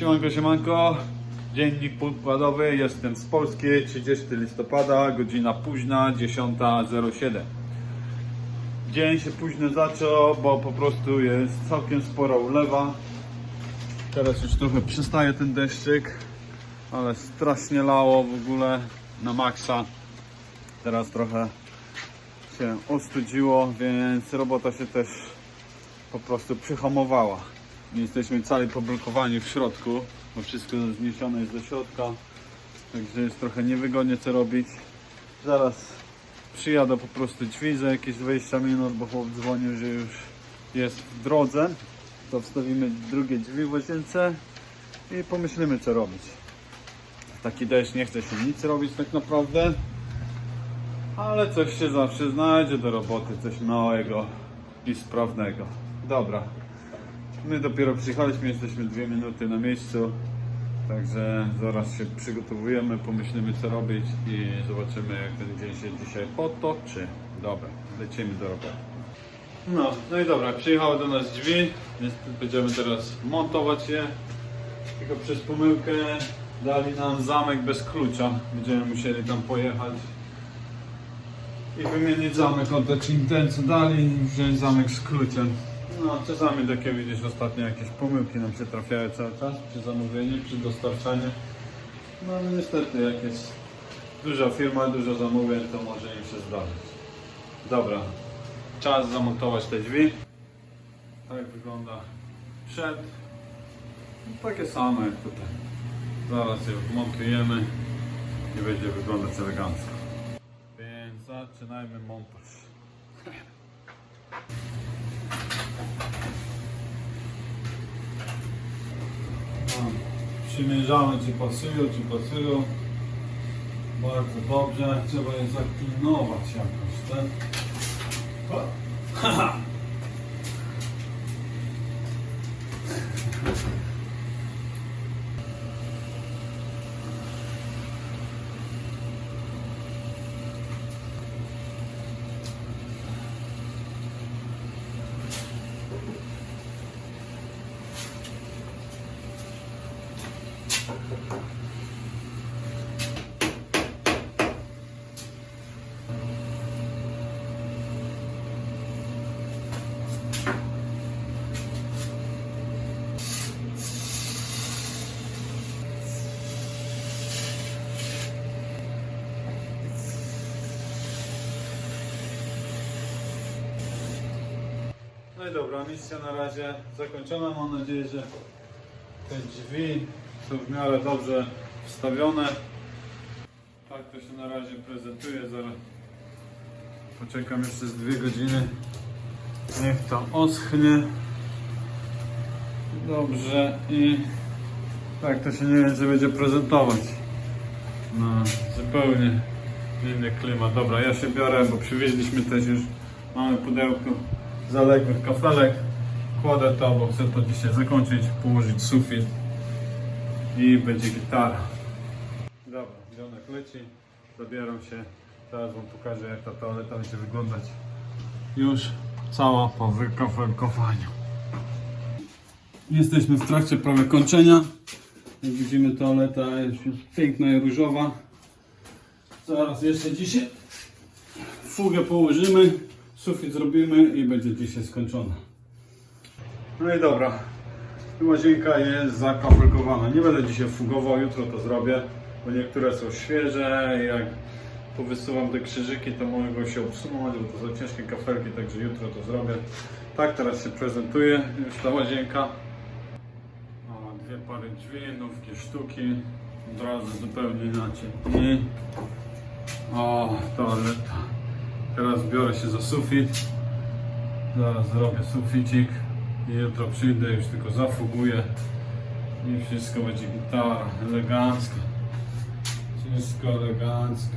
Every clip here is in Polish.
Siemanko, siemanko. Dziennik pokładowy, jestem z Polski, 30 listopada, godzina późna, 10.07. Dzień się późno zaczął, bo po prostu jest całkiem spora ulewa. Teraz już trochę przestaje ten deszczyk, ale strasznie lało w ogóle na maksa. Teraz trochę się ostudziło, więc robota się też po prostu przyhamowała. Jesteśmy cali poblokowani w środku, bo wszystko zniesione jest do środka, także jest trochę niewygodnie co robić. Zaraz przyjadę po prostu drzwi za jakieś 20 minut, bo chłop dzwonił, że już jest w drodze. To wstawimy drugie drzwi w łazience i pomyślimy co robić. Taki deszcz nie chce się nic robić tak naprawdę, ale coś się zawsze znajdzie do roboty, coś małego i sprawnego. Dobra, My dopiero przyjechaliśmy, jesteśmy dwie minuty na miejscu. Także zaraz się przygotowujemy, pomyślimy co robić i zobaczymy jak ten dzień się dzisiaj potoczy. Dobra, lecimy do roboty. No, no i dobra, przyjechały do nas drzwi, więc będziemy teraz montować je. Tylko przez pomyłkę dali nam zamek bez klucza. Będziemy musieli tam pojechać i wymienić zamek od takim ten co dali i wziąć zamek z kluczem. No czasami takie widzisz ostatnio jakieś pomyłki nam się trafiają cały czas przy zamówieniu, przy dostarczaniu. No ale niestety jak jest duża firma, dużo zamówień to może im się zdarzyć. Dobra, czas zamontować te drzwi. Tak wygląda przed. No, takie same jak tutaj. Zaraz je wmontujemy i będzie wyglądać elegancko. Więc zaczynajmy montaż. Przymierzamy czy pasują, czy pasują. Bardzo dobrze. Trzeba je zaklinować jakoś, tak? No i dobra, misja na razie zakończona. Mam nadzieję, że te drzwi są w miarę dobrze wstawione. Tak to się na razie prezentuje. Zaraz poczekam jeszcze z dwie godziny. Niech to oschnie. Dobrze i tak to się nie wiem, czy będzie prezentować. No, zupełnie inny klimat. Dobra, ja się biorę, bo przywieźliśmy też już, mamy pudełko zaległych kafelek. Kładę to, bo chcę to dzisiaj zakończyć, położyć sufit i będzie gitara. Dobra, dzionek leci, zabieram się. Teraz wam pokażę jak ta toaleta będzie wyglądać już cała po wykafelkowaniu. Jesteśmy w trakcie prawie kończenia. Jak widzimy toaleta jest już piękna i różowa. Zaraz jeszcze dzisiaj fugę położymy, sufit zrobimy i będzie dzisiaj skończona. No i dobra, łazienka jest zakafelkowana. Nie będę dzisiaj fugował, jutro to zrobię, bo niektóre są świeże jak powysuwam te krzyżyki, to mogą się obsunąć, bo to są ciężkie kafelki, także jutro to zrobię. Tak teraz się prezentuje już ta łazienka. O, dwie pary drzwi, nówki sztuki, od razu zupełnie inaczej. I o, toaleta. Teraz biorę się za sufit. Zaraz zrobię suficik i jutro przyjdę, już tylko zafuguję i wszystko będzie gitara, elegancko. Wszystko elegancko.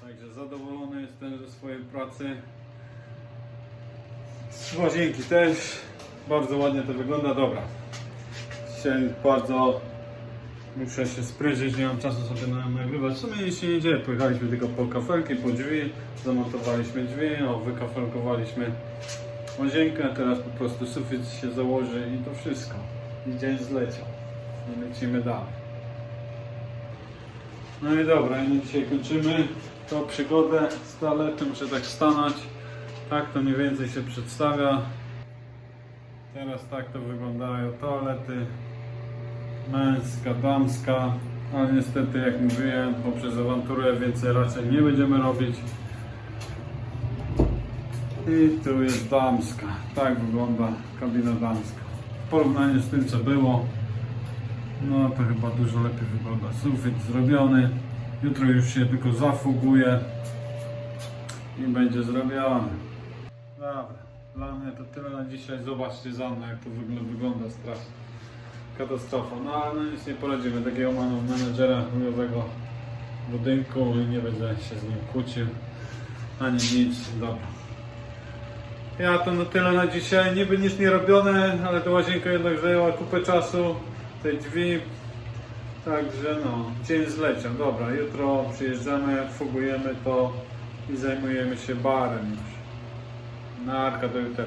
Także zadowolony jestem ze swojej pracy. Z też. Bardzo ładnie to wygląda. Dobra. Dzisiaj bardzo muszę się sprężyć, nie mam czasu sobie na- nagrywać. W sumie nic się nie dzieje. Pojechaliśmy tylko po kafelki, po drzwi, zamontowaliśmy drzwi, no, wykafelkowaliśmy łazienkę, teraz po prostu sufit się założy i to wszystko. I dzień zleciał. I lecimy dalej. No i dobra, i na dzisiaj kończymy tą przygodę z toalety. Muszę tak stanąć. Tak to mniej więcej się przedstawia. Teraz tak to wyglądają toalety. Męska, damska. Ale niestety jak mówiłem, poprzez awanturę więcej raczej nie będziemy robić. I tu jest damska. Tak wygląda kabina damska. W porównaniu z tym co było, no to chyba dużo lepiej wygląda. Sufit zrobiony. Jutro już się tylko zafuguje i będzie zrobiony. Dobra, dla mnie to tyle na dzisiaj. Zobaczcie za mną jak to wygl- wygląda strasznie. Katastrofa. No ale no nic nie poradzimy. Takiego mamy menedżera chujowego budynku i nie będę się z nim kłócił. Ani nic. Dobra. Ja to na tyle na dzisiaj. Niby nic nie robione, ale ta łazienka jednak zajęła kupę czasu. Te drzwi. Także no, dzień zleciał. Dobra, jutro przyjeżdżamy, fugujemy to i zajmujemy się barem już. Narka do jutra.